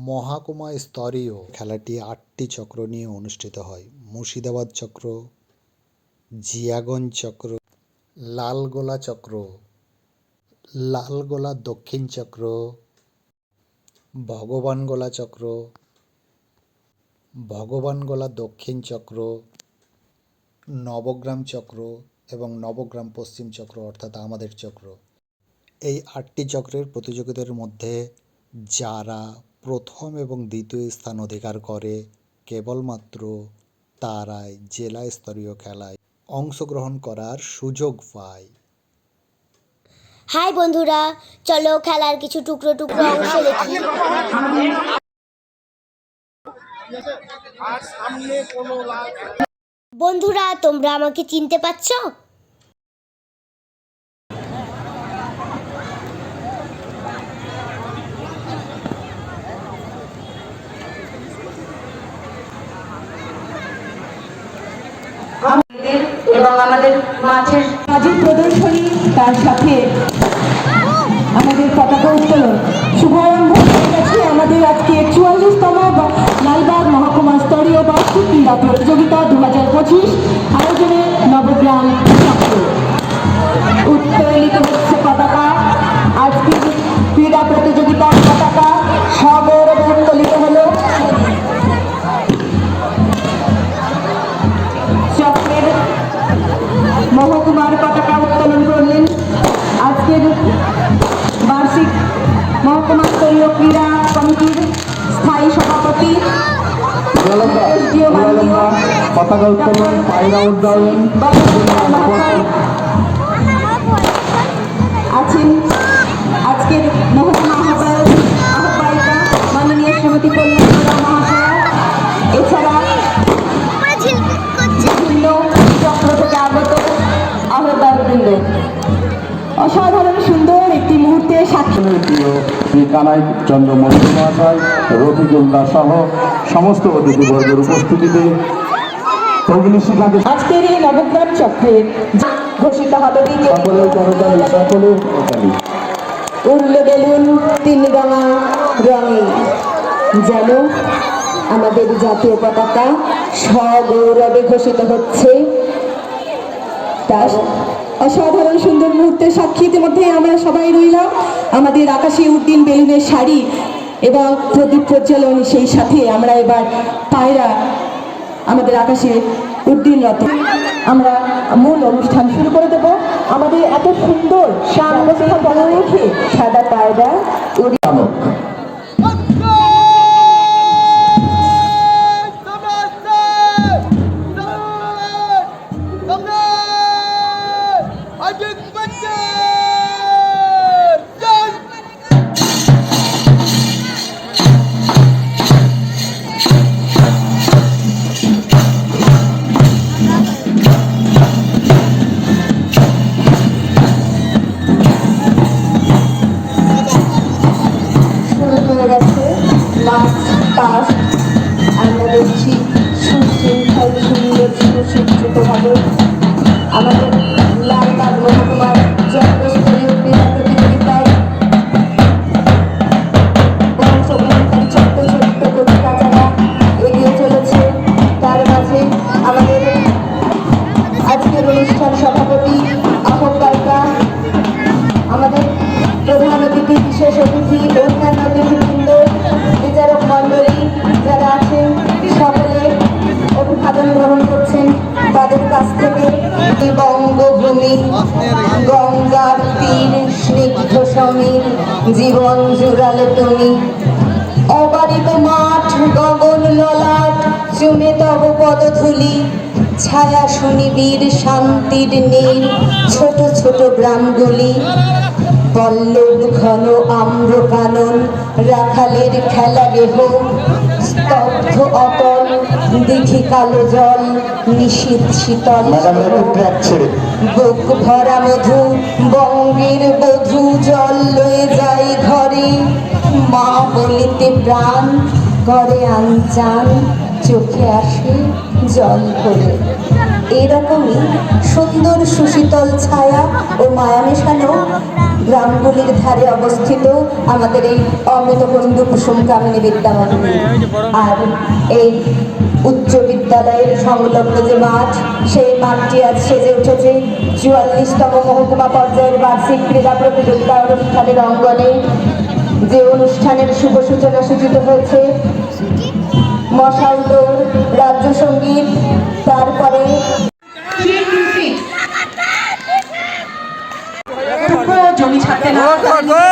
মহাকুমা স্তরীয় খেলাটি আটটি চক্র নিয়ে অনুষ্ঠিত হয়। মুর্শিদাবাদ চক্র, জিয়াগঞ্জ চক্র, লালগোলা চক্র, লালগোলা দক্ষিণ চক্র, ভগবানগোলা চক্র, ভগবানগোলা দক্ষিণ চক্র, নবগ্রাম চক্র এবং নবগ্রাম পশ্চিম চক্র অর্থাৎ আমাদের চক্র। এই আটটি চক্রের প্রতিযোগিতার মধ্যে যারা প্রথম এবং দ্বিতীয় স্থান অধিকার করে কেবলমাত্র তারাই জেলা স্তরীয় খেলায় অংশগ্রহণ করার সুযোগ পায়। হাই বন্ধুরা, চলো খেলার কিছু টুকরো টুকরো অংশ দেখি। বন্ধুরা, তোমরা আমাকে চিনতে পারছ? এবং আমাদের মাছের সামাজিক প্রদর্শনী তার সাথে আমাদের পতাকা উত্তোলন। শুভারম্ভ হয়ে গেছে আমাদের আজকে চুয়াল্লিশতম লালবাগ মহকুমা স্তরীয় বার্ষিক ক্রীড়া প্রতিযোগিতা দু হাজার পঁচিশ আয়োজনে নবগ্রাম মহকুমার পতাকা উত্তোলন করলেন। আজকের বার্ষিক মহকুমা স্তরীয় ক্রীড়া কমিটির স্থায়ী সভাপতি পতাকা উত্তোলন পায়রা উড্ডয়ন অসাধারণ সুন্দর একটি মুহূর্তে সাক্ষী কানাই চন্দ্র মহাশয় রফিকুল্লাহ সহ সমস্ত অতিথিবর্গের উপস্থিতিতে আজকের এই নবগ্রাম চক্রে ঘোষিত হবে উড়ল বেলুন তিন রঙা রঙে যেন আমাদের জাতীয় পতাকা সগৌরবে ঘোষিত হচ্ছে। তার অসাধারণ সুন্দর মুহূর্তের সাক্ষী ইতিমধ্যে আমরা সবাই রইলাম। আমাদের আকাশে উদ্দিন বেলুনের শাড়ি এবং প্রদীপ প্রজ্বলন, সেই সাথে আমরা এবার পায়রা, আমাদের আকাশে উদ্দিন রত আমরা মূল অনুষ্ঠান শুরু করে দেব। আমাদের এত সুন্দর সাদা পায়রা বঙ্গভূমি গঙ্গার তীর, স্নিগ্ধ সমীর, জীবন জুড়ালে তুমি। অবারিত মাঠ, গগন ললাট, চুমে তব পদধূলি ছায়া সুনিবিড় শান্তির নীল ছোট ছোট গ্রামগুলি পল্লব ঘন আম্র কানন রাখালের খেলা গেহ স্তব্ধ অতল দিঘি কালো জল নিশীত শীতল বুক ভরা মধু বঙ্গের বধু জল লয়ে যাই ঘরে। মা বলিতে প্রাণ করে আনচান চোখে আসে জল ভরে। এরকমই সুন্দর সুশীতল ছায়া ও মায়া মেশানো গ্রামগুলির ধারে অবস্থিত আমাদের এই অমৃতবন্ধু কুসুম কামিনী বিদ্যা মন্দির আর এই উচ্চ বিদ্যালয়ের সংলগ্ন যে মাঠ সেই মাঠটি আজ সেজে উঠেছে। চুয়াল্লিশতম মহকুমা পর্যায়ের বার্ষিক ক্রীড়া প্রতিযোগিতা অনুষ্ঠানের অঙ্গনে যে অনুষ্ঠানের শুভ সূচনা সূচিত হয়েছে মশাল দৌড় রাজ্য সংগীত তারপরে জমি ছাড়তে না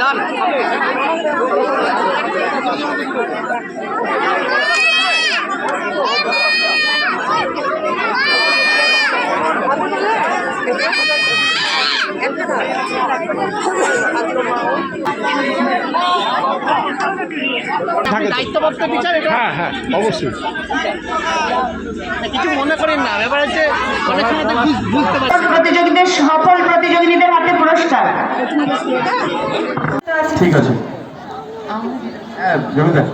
আলম দায়িত্বপ্রাপ্ত টিচার এটা হ্যাঁ হ্যাঁ অবশ্যই। কিছু মনে করেন না। ব্যাপার হচ্ছে অনেক সময় তো বুঝতে পারছি প্রতিযোগীদের সফল প্রতিযোগীদের হাতে পুরস্কার। ঠিক আছে। হ্যাঁ জমিদার।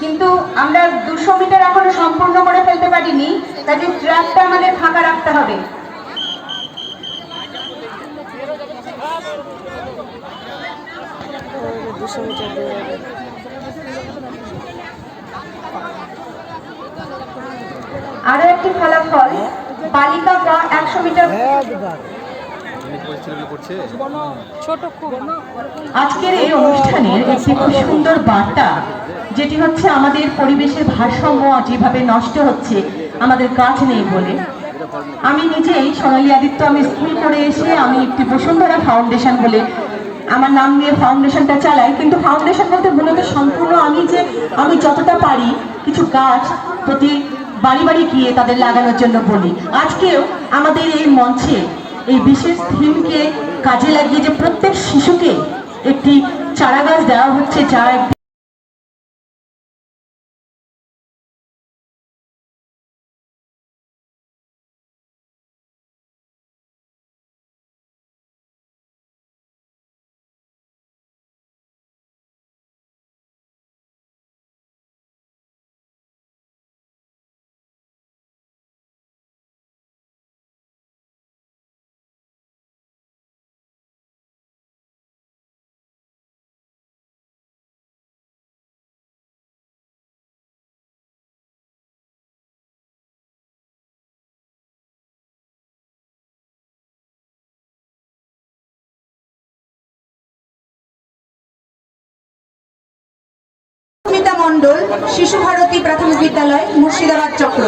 কিন্তু আমরা দুশো মিটার এখনও সম্পূর্ণ করে ফেলতে পারিনি কাজে ট্র্যাকটা আমাদের ফাঁকা রাখতে হবে। আরও একটি ফলাফল বালিকা গ একশো মিটার আজকের এই অনুষ্ঠানের একটি খুব সুন্দর বার্তা যেটি হচ্ছে আমাদের পরিবেশের ভারসাম্য যেভাবে নষ্ট হচ্ছে আমাদের গাছ নেই বলে। আমি নিজেই সোনালী আদিত্য আমি স্কুল করে এসে আমি একটি বসুন্ধরা ফাউন্ডেশন বলে আমার নাম নিয়ে ফাউন্ডেশনটা চালাই, কিন্তু ফাউন্ডেশন বলতে মূলত সম্পূর্ণ আমি যে আমি যতটা পারি কিছু গাছ প্রতি বাড়ি বাড়ি গিয়ে তাদের লাগানোর জন্য বলি। আজকেও আমাদের এই মঞ্চে এই বিশেষ থিমকে কাজে লাগিয়ে যে প্রত্যেক শিশুকে একটি চারা গাছ দেওয়া হচ্ছে যা মণ্ডল শিশু ভারতী প্রাথমিক বিদ্যালয় মুর্শিদাবাদ চক্র।